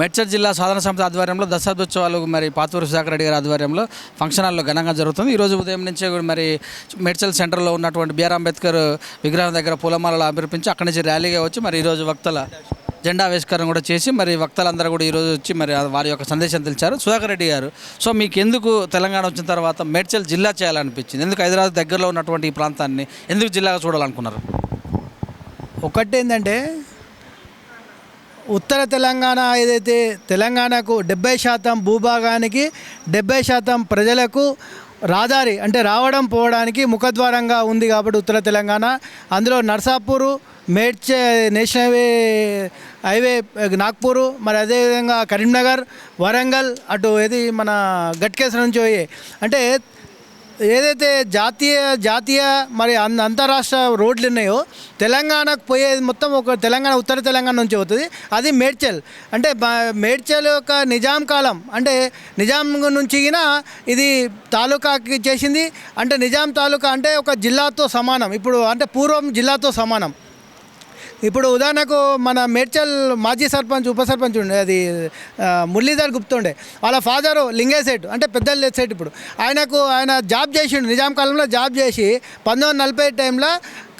మేడ్చల్ జిల్లా సాధన సమితి ఆధ్వర్యంలో దశాబ్దోత్సవాలు మరి పాతూరు సుధాకర్ రెడ్డి గారి ఆధ్వర్యంలో ఫంక్షన్ హాల్లో ఘనంగా జరుగుతుంది. ఈరోజు ఉదయం నుంచే కూడా మరి మేడ్చల్ సెంటర్లో ఉన్నటువంటి బిఆర్ అంబేద్కర్ విగ్రహం దగ్గర పూలమాలలు అర్పించి అక్కడి నుంచి ర్యాలీగా వచ్చి మరి ఈరోజు వక్తల జెండా ఆవిష్కరణ కూడా చేసి మరి వక్తలందరూ కూడా ఈరోజు వచ్చి మరి వారి యొక్క సందేశం తెలిచారు. సుధాకర్ రెడ్డి గారు సో మీకు ఎందుకు తెలంగాణ వచ్చిన తర్వాత మేడ్చల్ జిల్లా చేయాలనిపించింది? ఎందుకు హైదరాబాద్ దగ్గరలో ఉన్నటువంటి ఈ ప్రాంతాన్ని ఎందుకు జిల్లాగా చూడాలనుకున్నారు? ఒకటి ఏంటంటే ఉత్తర తెలంగాణ ఏదైతే తెలంగాణకు డెబ్బై శాతం భూభాగానికి డెబ్బై శాతం ప్రజలకు రాదారి అంటే రావడం పోవడానికి ముఖద్వారంగా ఉంది కాబట్టి ఉత్తర తెలంగాణ. అందులో నర్సాపూరు మేడ్చే నేషనల్ హైవే హైవే నాగ్పూరు మరి అదేవిధంగా కరీంనగర్ వరంగల్ అటు ఏది మన గట్కేశ్వర నుంచి పోయే. అంటే ఏదైతే జాతీయ జాతీయ మరి అన్- అంతరాష్ట్ర రోడ్లు ఉన్నాయో తెలంగాణకు పోయేది మొత్తం ఒక తెలంగాణ ఉత్తర తెలంగాణ నుంచి అవుతుంది అది మేడ్చల్. అంటే మేడ్చల్ యొక్క నిజాం కాలం అంటే నిజాం నుంచి ఇది తాలూకాకి చేసింది. అంటే నిజాం తాలూకా అంటే ఒక జిల్లాతో సమానం. ఇప్పుడు అంటే పూర్వం జిల్లాతో సమానం. ఇప్పుడు ఉదాహరణకు మన మేడ్చల్ మాజీ సర్పంచ్ ఉప సర్పంచ్ ఉండే అది మురళీధర్ గుప్తుండే వాళ్ళ ఫాదరు లింగేశెట్ అంటే పెద్ద సెట్ ఇప్పుడు. ఆయనకు ఆయన జాబ్ చేసిండు నిజాం కాలంలో జాబ్ చేసి పంతొమ్మిది వందల నలభై టైంలో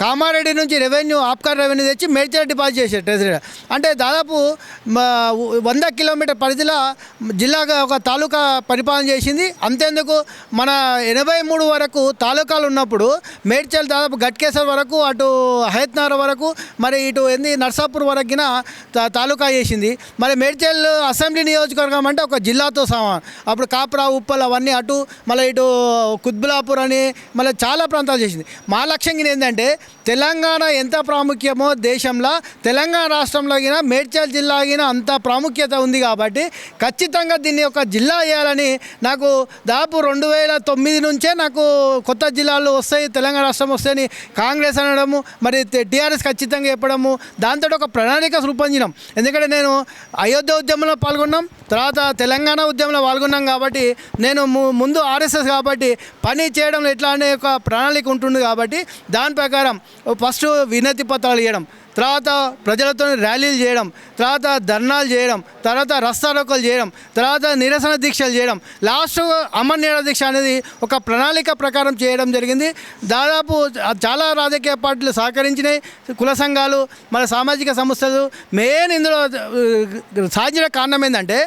కామారెడ్డి నుంచి రెవెన్యూ ఆప్కార్ రెవెన్యూ తెచ్చి మేడ్చల్ డిపాజిట్ చేశారు ట్రెజరీ అంటే దాదాపు వంద కిలోమీటర్ పరిధిలో జిల్లాగా ఒక తాలూకా పరిపాలన చేసింది. అంతేందుకు మన ఎనభై మూడు వరకు తాలూకాలు ఉన్నప్పుడు మేడ్చల్ దాదాపు గట్కేశ్వర్ వరకు అటు హయత్నగర్ వరకు మరి ఇటు ఏంది నర్సాపూర్ వరకున తాలూకా చేసింది. మరి మేడ్చల్ అసెంబ్లీ నియోజకవర్గం అంటే ఒక జిల్లాతో సమానం. అప్పుడు కాప్రా ఉప్పల్ అవన్నీ అటు మళ్ళీ ఇటు కుత్బులాపూర్ అని మళ్ళీ చాలా ప్రాంతాలు చేసింది. మా లక్ష్యం ఏంటంటే తెలంగాణ ఎంత ప్రాముఖ్యమో దేశంలో తెలంగాణ రాష్ట్రంలో అయినా మేడ్చల్ జిల్లా అయినా అంత ప్రాముఖ్యత ఉంది కాబట్టి ఖచ్చితంగా దీన్ని ఒక జిల్లా చేయాలని నాకు దాదాపు రెండు వేల తొమ్మిది నుంచే నాకు కొత్త జిల్లాలు వస్తాయి తెలంగాణ రాష్ట్రం వస్తాయని కాంగ్రెస్ అనడము మరి టీఆర్ఎస్ ఖచ్చితంగా చెప్పడము దాంతో ఒక ప్రణాళిక రూపొందినాం. ఎందుకంటే నేను అయోధ్య ఉద్యమంలో పాల్గొన్నాం తర్వాత తెలంగాణ ఉద్యమంలో పాల్గొన్నాం కాబట్టి నేను ము- ముందు ఆర్ఎస్ఎస్ కాబట్టి పని చేయడం ఎట్లా అనే ఒక ప్రణాళిక ఉంటుంది కాబట్టి దాని ప్రకారం ఫస్ట్ వినతి పత్రాలు ఇవ్వడం తర్వాత ప్రజలతో ర్యాలీలు చేయడం తర్వాత ధర్నాలు చేయడం తర్వాత రస్తారోకలు చేయడం తర్వాత నిరసన దీక్షలు చేయడం. లాస్ట్ అమర్ నిరాహార దీక్ష అనేది ఒక ప్రణాళిక ప్రకారం చేయడం జరిగింది. దాదాపు చాలా రాజకీయ పార్టీలు సహకరించినాయి. కుల సంఘాలు మన సామాజిక సంస్థలు. మెయిన్ ఇందులో ఆ, సాధించిన కారణం ఏంటంటే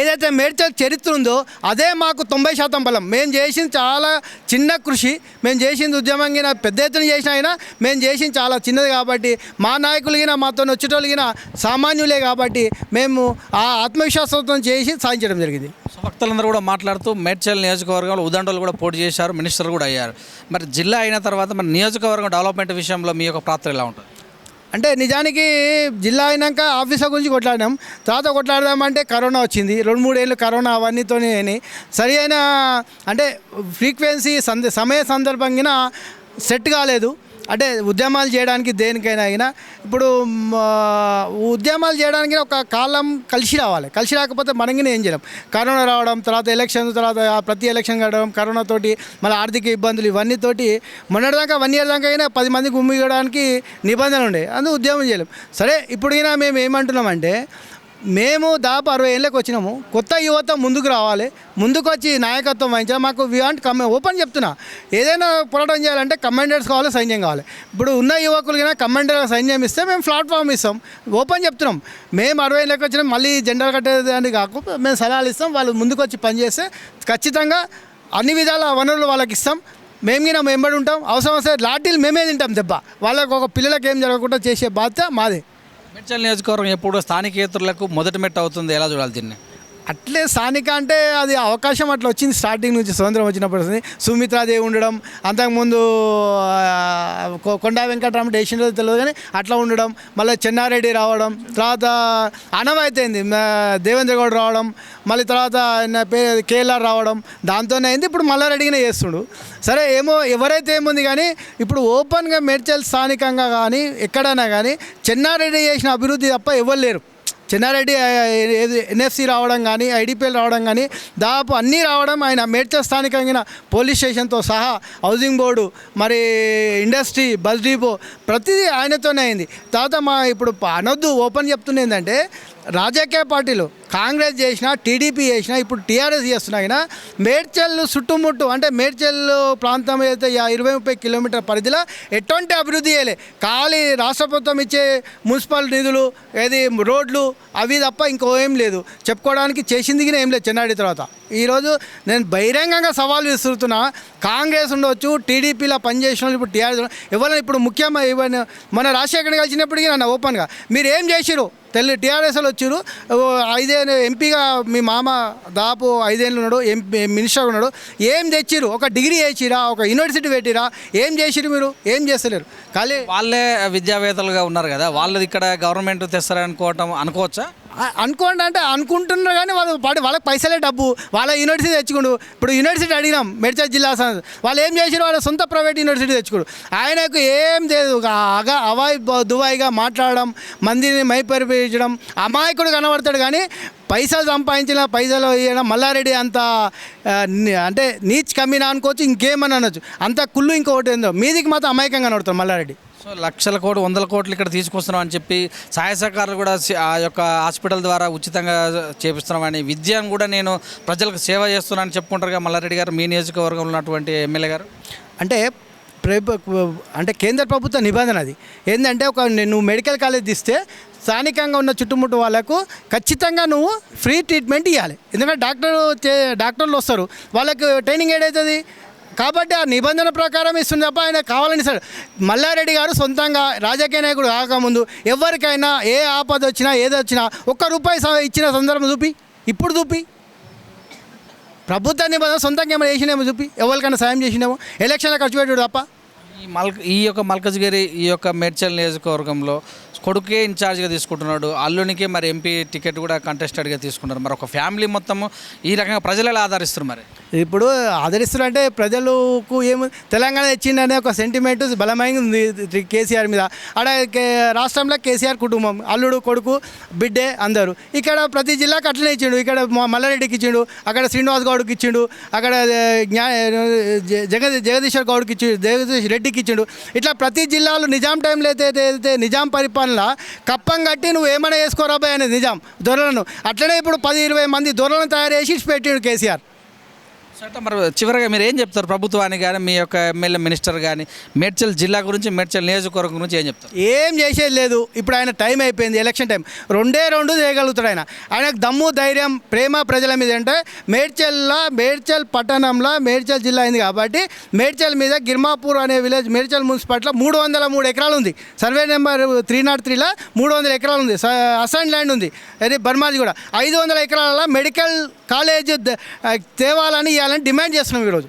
ఏదైతే మేడ్చల్ చరిత్ర ఉందో అదే మాకు తొంభై శాతం బలం. మేము చేసింది చాలా చిన్న కృషి. మేము చేసింది ఉద్యమంగిన పెద్ద ఎత్తున చేసిన అయినా మేము చేసింది చాలా చిన్నది కాబట్టి మా నాయకులగిన మాతో వచ్చేటోళ్ళగిన సామాన్యులే కాబట్టి మేము ఆ ఆత్మవిశ్వాసంతో చేసి సాధించడం జరిగింది. భక్తులందరూ వక్తలందరూ కూడా మాట్లాడుతూ మేడ్చల్ నియోజకవర్గంలో ఉదండలు కూడా పోటీ చేశారు మినిస్టర్ కూడా అయ్యారు. మరి జిల్లా అయిన తర్వాత మరి నియోజకవర్గం డెవలప్మెంట్ విషయంలో మీ యొక్క పాత్ర ఎలా ఉంటుంది? అంటే నిజానికి జిల్లా అయినాక ఆఫీసర్ గురించి కొట్లాడినాం. తర్వాత కొట్లాడదామంటే కరోనా వచ్చింది. రెండు మూడేళ్ళు కరోనా అవన్నీతోనే సరి అయిన అంటే ఫ్రీక్వెన్సీ సంద సమయ సందర్భంగా సెట్ కాలేదు. అంటే ఉద్యమాలు చేయడానికి దేనికైనా అయినా ఇప్పుడు ఉద్యమాలు చేయడానికి ఒక కాలం కలిసి రావాలి. కలిసి రాకపోతే మనకి ఏం చేయలేం. కరోనా రావడం తర్వాత ఎలక్షన్ తర్వాత ఆ ప్రతి ఎలక్షన్ కావడం కరోనా తోటి మళ్ళీ ఆర్థిక ఇబ్బందులు ఇవన్నీ తోటి మొన్నటిదాకా వన్ ఇయర్ దాకా అయినా పది మందికి ఉమ్మిగడానికి నిబంధనలు ఉండే అందుకు ఉద్యమం చేయలేం. సరే ఇప్పుడు మేము ఏమంటున్నామంటే మేము దాదాపు అరవై ఏళ్ళకి వచ్చినాము. కొత్త యువత ముందుకు రావాలి. ముందుకు వచ్చి నాయకత్వం వహించాలి. మాకు వివాంట్ కమ్ ఓపెన్ చెప్తున్నా. ఏదైనా పోరాటం చేయాలంటే కమాండర్స్ కావాలి సైన్యం కావాలి. ఇప్పుడు ఉన్న యువకులు కన్నా కమాండర్ సైన్యం ఇస్తే మేము ప్లాట్ఫామ్ ఇస్తాం. ఓపెన్ చెప్తున్నాం. మేము అరవై ఏళ్ళకి వచ్చినాం. మళ్ళీ జెండా కట్టేదాన్ని కాకుండా మేము సలహాలు ఇస్తాం. వాళ్ళు ముందుకు వచ్చి పనిచేస్తే ఖచ్చితంగా అన్ని విధాల వనరులు వాళ్ళకి ఇస్తాం. మేము గిన మేము ఉంటాం. అవసరం వస్తే లాఠీలు మేమే తింటాం దెబ్బ. వాళ్ళకు ఒక పిల్లలకి ఏం జరగకుండా చేసే బాధ్యత మాదే. మేడ్చల్ నియోజకవర్గం ఎప్పుడు స్థానికేతరులకు మొదటి మెట్టు అవుతుంది. ఎలా చూడాలి దీన్ని? అట్లే స్థానిక అంటే అది అవకాశం అట్లా వచ్చింది. స్టార్టింగ్ నుంచి స్వతంత్రం వచ్చినప్పుడు వస్తుంది. సుమిత్రాదేవి ఉండడం అంతకుముందు కొండా వెంకటరామ డేషన్ తెలియదు కానీ అట్లా ఉండడం మళ్ళీ చెన్నారెడ్డి రావడం తర్వాత అనవైతేంది దేవేంద్ర గౌడ్ రావడం మళ్ళీ తర్వాత పేరు కేఎల్ఆర్ రావడం దాంతోనే అయింది. ఇప్పుడు మల్లారెడ్డిగానే చేస్తుండు. సరే ఏమో ఎవరైతే ఏముంది కానీ ఇప్పుడు ఓపెన్గా మేడ్చల్ స్థానికంగా కానీ ఎక్కడైనా కానీ చెన్నారెడ్డి చేసిన అభివృద్ధి తప్ప ఎవరు లేరు. చెన్నారెడ్డి ఎన్ఎఫ్సి రావడం కానీ ఐడిపిఎల్ రావడం కానీ దాదాపు అన్నీ రావడం ఆయన మేడ్చల్ స్థానికంగా పోలీస్ స్టేషన్తో సహా హౌసింగ్ బోర్డు మరి ఇండస్ట్రీ బస్ డిపో ప్రతిదీ ఆయనతోనే అయింది. తర్వాత మా ఇప్పుడు అనొద్దు ఓపెన్ చెప్తుంది ఏంటంటే రాజకీయ పార్టీలు కాంగ్రెస్ చేసినా టీడీపీ చేసినా ఇప్పుడు టీఆర్ఎస్ చేస్తున్నా అయినా మేడ్చల్ చుట్టుముట్టు అంటే మేడ్చల్ ప్రాంతం అయితే ఇరవై ముప్పై కిలోమీటర్ పరిధిలో ఎటువంటి అభివృద్ధి చేయలే. ఖాళీ రాష్ట్ర ప్రభుత్వం ఇచ్చే మున్సిపల్ నిధులు ఏది రోడ్లు అవి తప్ప ఇంకో ఏం లేదు. చెప్పుకోవడానికి చేసింది గిన ఏం లేదు చెన్నాడి తర్వాత. ఈరోజు నేను బహిరంగంగా సవాల్ విసురుతున్నా కాంగ్రెస్ ఉండొచ్చు టీడీపీలో పనిచేసిన వాళ్ళు ఇప్పుడు టీఆర్ఎస్ ఎవరైనా ఇప్పుడు ముఖ్యమైన ఇవన్నీ మన రాజశేఖర్ కలిసినప్పటికీ నన్ను ఓపెన్గా మీరు ఏం చేసిరు తెల్లి టీఆర్ఎస్లో వచ్చారు అనే ఎంపీగా మీ మామ దాపు ఐదేళ్ళు ఉన్నాడు ఎంపీ మినిస్టర్ ఉన్నాడు. ఏం తెచ్చిరు ఒక డిగ్రీ వేసిరా ఒక యూనివర్సిటీ పెట్టిరా? ఏం చేసిరు మీరు? ఏం చేస్తలేరు? ఖాళీ వాళ్ళే విద్యావేత్తలుగా ఉన్నారు కదా వాళ్ళది ఇక్కడ గవర్నమెంట్ తెస్తారనుకోవటం అనుకోవచ్చా? అనుకోండి అంటే అనుకుంటున్నారు కానీ వాళ్ళు పాటి వాళ్ళకి పైసలే డబ్బు. వాళ్ళ యూనివర్సిటీ తెచ్చుకుండు. ఇప్పుడు యూనివర్సిటీ అడిగినాం మేడ్చల్ జిల్లా స- వాళ్ళు ఏం చేసారు వాళ్ళ సొంత ప్రైవేట్ యూనివర్సిటీ తెచ్చుకోడు. ఆయనకు ఏం లేదు. అగా అవాయి దువాయిగా మాట్లాడడం మందిని మైపరిపించడం అమాయకుడు కనబడతాడు కానీ పైసలు సంపాదించిన పైసలు ఇవ్వడం మల్లారెడ్డి అంత అంటే నీచ్ కమ్మినా అనుకోవచ్చు ఇంకేమని అనొచ్చు. అంత కుళ్ళు ఇంకొకటి ఏందో. మీదికి మాత్రం అమాయకంగా కనబడతాడు మల్లారెడ్డి. సో లక్షల కోట్లు వందల కోట్లు ఇక్కడ తీసుకొస్తున్నాం అని చెప్పి సహాయ సహకారాలు కూడా ఆ యొక్క హాస్పిటల్ ద్వారా ఉచితంగా చేపిస్తున్నామని విద్యను కూడా నేను ప్రజలకు సేవ చేస్తున్నానని చెప్పుకుంటారుగా మల్లారెడ్డి గారు మీ నియోజకవర్గంలో ఉన్నటువంటి ఎమ్మెల్యే గారు. అంటే అంటే కేంద్ర ప్రభుత్వ నిబంధన అది. ఏంటంటే ఒక నువ్వు మెడికల్ కాలేజ్ తీస్తే స్థానికంగా ఉన్న చుట్టుముట్టు వాళ్ళకు ఖచ్చితంగా నువ్వు ఫ్రీ ట్రీట్మెంట్ ఇవ్వాలి ఎందుకంటే డాక్టర్ చే- డాక్టర్లు వస్తారు. వాళ్ళకు ట్రైనింగ్ ఏడవుతుంది కాబట్టి ఆ నిబంధన ప్రకారం ఇస్తుంది తప్ప ఆయన కావాలని సార్ మల్లారెడ్డి గారు సొంతంగా రాజకీయ నాయకుడు కాకముందు ఎవరికైనా ఏ ఆపద వచ్చినా ఏది వచ్చినా ఒక్క రూపాయి ఇచ్చిన సందర్భం చూపి. ఇప్పుడు చూపి. ప్రభుత్వ నిబంధన సొంతంగా ఏమైనా చేసినేమో చూపి. ఎవరికైనా సాయం చేసినేమో. ఎలక్షన్లో ఖర్చు పెట్టాడు తప్ప. ఈ మల్ ఈ యొక్క మల్కజ్గిరి ఈ యొక్క మేడ్చల్ నియోజకవర్గంలో కొడుకే ఇన్ఛార్జ్గా తీసుకుంటున్నాడు. అల్లునికి మరి ఎంపీ టికెట్ కూడా కంటెస్టెడ్గా తీసుకుంటారు మరి ఒక ఫ్యామిలీ మొత్తము ఈ రకంగా ప్రజలు ఎలా ఆదరిస్తారు మరి? ఇప్పుడు ఆదరిస్తున్నారంటే ప్రజలకు ఏమి తెలంగాణ తెచ్చిండనే ఒక సెంటిమెంట్ బలమైంది ఉంది కేసీఆర్ మీద. ఆడ కే- రాష్ట్రంలో కేసీఆర్ కుటుంబం అల్లుడు కొడుకు బిడ్డే అందరు. ఇక్కడ ప్రతి జిల్లాకు అట్లనే ఇచ్చిండు. ఇక్కడ మల్లారెడ్డికి ఇచ్చిండు అక్కడ శ్రీనివాస్ గౌడ్కి ఇచ్చిండు అక్కడ జ్ఞా జగదీ జగదీశ్వర్ గౌడ్కి ఇచ్చిండు జగదీష్ రెడ్డికి ఇచ్చిండు. ఇట్లా ప్రతి జిల్లాలో నిజాం టైంలో అయితే అయితే నిజాం పరిపాలన కప్పం కట్టి నువ్వు ఏమైనా వేసుకోరాబాయ్ అనేది నిజాం దొరలను అట్లనే ఇప్పుడు పది ఇరవై మంది దొరలను తయారు చేసి పెట్టిండు కేసీఆర్. సో మరి చివరిగా మీరు ఏం చెప్తారు? ప్రభుత్వానికి కానీ మీ యొక్క ఎమ్మెల్యే మినిస్టర్ కానీ మేడ్చల్ జిల్లా గురించి మేడ్చల్ నియోజకవర్గం గురించి ఏం చెప్తారు? ఏం చేసేది లేదు. ఇప్పుడు ఆయన టైం అయిపోయింది ఎలక్షన్ టైం. రెండే రెండు చేయగలుగుతాడు ఆయన. ఆయనకు దమ్ము ధైర్యం ప్రేమ ప్రజల మీద అంటే మేడ్చల్లో మేడ్చల్ పట్టణంలో మేడ్చల్ జిల్లా అయింది కాబట్టి మేడ్చల్ మీద గిర్మాపూర్ అనే విలేజ్ మేడ్చల్ మున్సిపాలిటీలో మూడు వందల మూడు ఎకరాలు ఉంది. సర్వే నెంబర్ త్రీ నాట్ త్రీలో మూడు వందల ఎకరాలు ఉంది. స- అసైన్ ల్యాండ్ ఉంది. అది బర్మాది కూడా. ఐదు వందల ఎకరాల మెడికల్ కాలేజ్ తేవాలని ఇవ్వాలని డిమాండ్ చేస్తున్నాం ఈరోజు.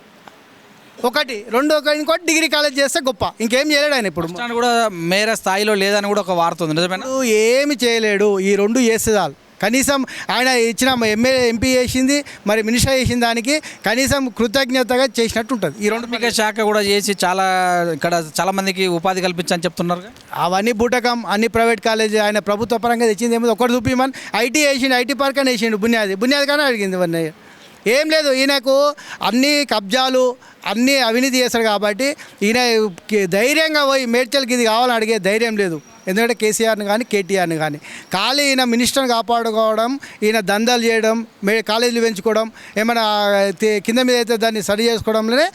ఒకటి రెండు ఒక ఇంకోటి డిగ్రీ కాలేజ్ చేస్తే గొప్ప. ఇంకేం చేయలేడు ఆయన ఇప్పుడు. స్టాండ్ కూడా మేర స్థాయిలో లేదని కూడా ఒక వార్త ఉంది. నిజమేనా? ఇప్పుడు ఏమి చేయలేడు. ఈ రెండు చేస్తే చాలు. కనీసం ఆయన ఇచ్చిన ఎమ్మెల్యే ఎంపీ చేసింది మరి మినిస్టర్ చేసిన దానికి కనీసం కృతజ్ఞతగా చేసినట్టు ఉంటుంది. ఈ రెండు కార్మిక శాఖ కూడా చేసి చాలా ఇక్కడ చాలా మందికి ఉపాధి కల్పించని చెప్తున్నారు. అవన్నీ బూటకం అన్ని ప్రైవేట్ కాలేజ్ ఆయన ప్రభుత్వ పరంగా తెచ్చింది ఏమో ఒకటి చూపిమని. ఐటీ వేసిండు ఐటీ పార్క్ అని వేసిండు బునియాది. బునియాది కానీ అడిగింది ఇవన్నీ. ఏం లేదు ఈయనకు అన్ని కబ్జాలు అన్నీ అవినీతి చేశాడు కాబట్టి ఈయన ధైర్యంగా పోయి మేడ్చల్కి ఇది కావాలని అడిగే ధైర్యం లేదు. ఎందుకంటే కేసీఆర్ని కానీ కేటీఆర్ని కానీ. ఖాళీ ఈయన మినిస్టర్ని కాపాడుకోవడం ఈయన దందాలు చేయడం మే కాలేజీలు పెంచుకోవడం ఏమైనా కింద మీద అయితే దాన్ని సరి చేసుకోవడంలోనే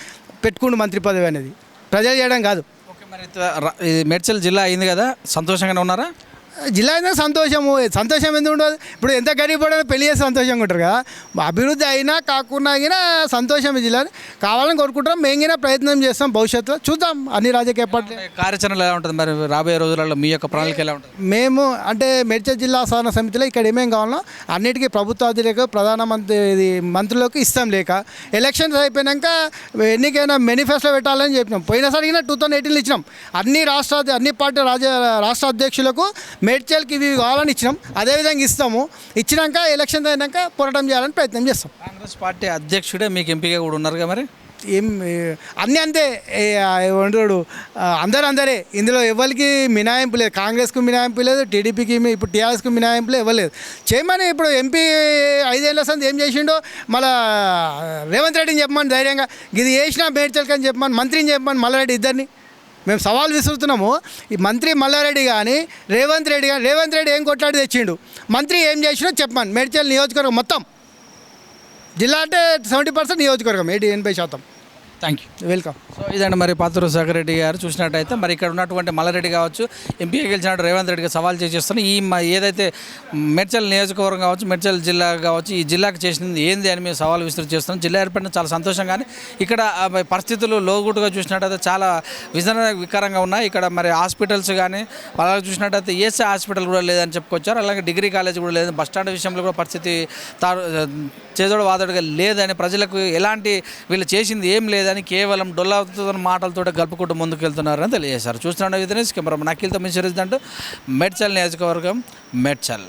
పెట్టుకుండు మంత్రి పదవి అనేది. ప్రజలు చేయడం కాదు. ఓకే మరి మేడ్చల్ జిల్లా అయింది కదా సంతోషంగానే ఉన్నారా? జిల్లా అయినా సంతోషము. సంతోషం ఎందుకు ఉండదు? ఇప్పుడు ఎంత గరీబడైనా పెళ్ళి చేసి సంతోషంగా ఉంటారు కదా. అభివృద్ధి అయినా కాకుండా అయినా సంతోషం ఈ జిల్లా కావాలని కోరుకుంటాం మేము కూడా ప్రయత్నం చేస్తాం భవిష్యత్తులో. చూద్దాం అన్ని రాజకీయ పార్టీ కార్యాచరణ ఎలా ఉంటుంది మరి? రాబోయే రోజులలో మీ యొక్క ప్రణాళిక ఎలా ఉంటుంది? మేము అంటే మేడ్చల్ జిల్లా సాధన సమితిలో ఇక్కడ ఏమేం కావాలో అన్నిటికీ ప్రభుత్వ అధికారులకు ప్రధానమంత్రి ఇది మంత్రులకు ఇస్తాం లేక. ఎలక్షన్స్ అయిపోయాక ఎన్నికైనా మేనిఫెస్టో పెట్టాలని చెప్పినాం. పోయినసారి టూ థౌసండ్ ఎయిటీన్లో ఇచ్చినాం. అన్ని రాష్ట్ర అన్ని పార్టీ రాజ రాష్ట్ర అధ్యక్షులకు మేడ్చల్కి ఇవి కావాలని ఇచ్చినాం. అదేవిధంగా ఇస్తాము. ఇచ్చినాక ఎలక్షన్ అయినాక పోరాటం చేయాలని ప్రయత్నం చేస్తాం. కాంగ్రెస్ పార్టీ అధ్యక్షుడే మీకు ఎంపీగా కూడా ఉన్నారుగా మరి? ఏం అన్నీ అంతే. ఏమంటాడు? ఆ, అందరు అందరే. ఇందులో ఎవరికి మినాయింపు లేదు. కాంగ్రెస్కు మినాయింపు లేదు టీడీపీకి ఇప్పుడు టీఆర్ఎస్కు మినాయింపు లేదు. ఇవ్వలేదు చేయమని ఇప్పుడు ఎంపీ ఐదేళ్ళ సంది ఏం చేసిండో మళ్ళా రేవంత్ రెడ్డిని చెప్పమని ధైర్యంగా ఇది చేసినా మేడ్చల్కని చెప్పమని మంత్రిని చెప్పమని మల్లారెడ్డి ఇద్దరిని. మేము సవాల్ విసురుతున్నాము. ఈ మంత్రి మల్లారెడ్డి కానీ రేవంత్ రెడ్డి కానీ రేవంత్ రెడ్డి ఏం కొట్లాడి తెచ్చిండు? మంత్రి ఏం చేసినా చెప్పమని. మేడ్చల్ నియోజకవర్గం మొత్తం. జిల్లా అంటే సెవెంటీ పర్సెంట్ నియోజకవర్గం ఎయిటీ ఎనభై శాతం. థ్యాంక్ యూ వెల్కమ్ సో ఇదండి మరి పాతూరు సాగర్ రెడ్డి గారు చూసినట్టయితే మరి ఇక్కడ ఉన్నటువంటి మల్లారెడ్డి కావచ్చు ఎంపీగా గెలిచినట్టు రేవంత్ రెడ్డికి సవాల్ చేసేస్తున్న ఈ మ- ఏదైతే మెడ్చల్ నియోజకవర్గం కావచ్చు మెడ్చల్ జిల్లా కావచ్చు ఈ జిల్లాకు చేసింది ఏంది అని మేము సవాల్ విస్తృతి చేస్తున్నాం. జిల్లా ఏర్పడిన చాలా సంతోషం కానీ ఇక్కడ పరిస్థితులు లోగుట్టుగా చూసినట్టయితే చాలా విజన వికారంగా ఉన్నాయి. ఇక్కడ మరి హాస్పిటల్స్ కానీ అలాగే చూసినట్టయితే ఏసీ హాస్పిటల్ కూడా లేదని చెప్పుకొచ్చారు. అలాగే డిగ్రీ కాలేజ్ కూడా లేదు. బస్ స్టాండ్ విషయంలో కూడా పరిస్థితి తారు చేదోడు వాదోడుగా లేదని ప్రజలకు ఎలాంటి వీళ్ళు చేసింది ఏం లేదని కేవలం డొల్లాతున్న మాటలతో గలుపుకుంటూ ముందుకెళ్తున్నారని తెలియజేశారు. చూస్తున్నాడు విధంగా కెమెరా నకిల్తో మిషన్ అంటూ మెడ్చల్ నియోజకవర్గం మెడ్చల్.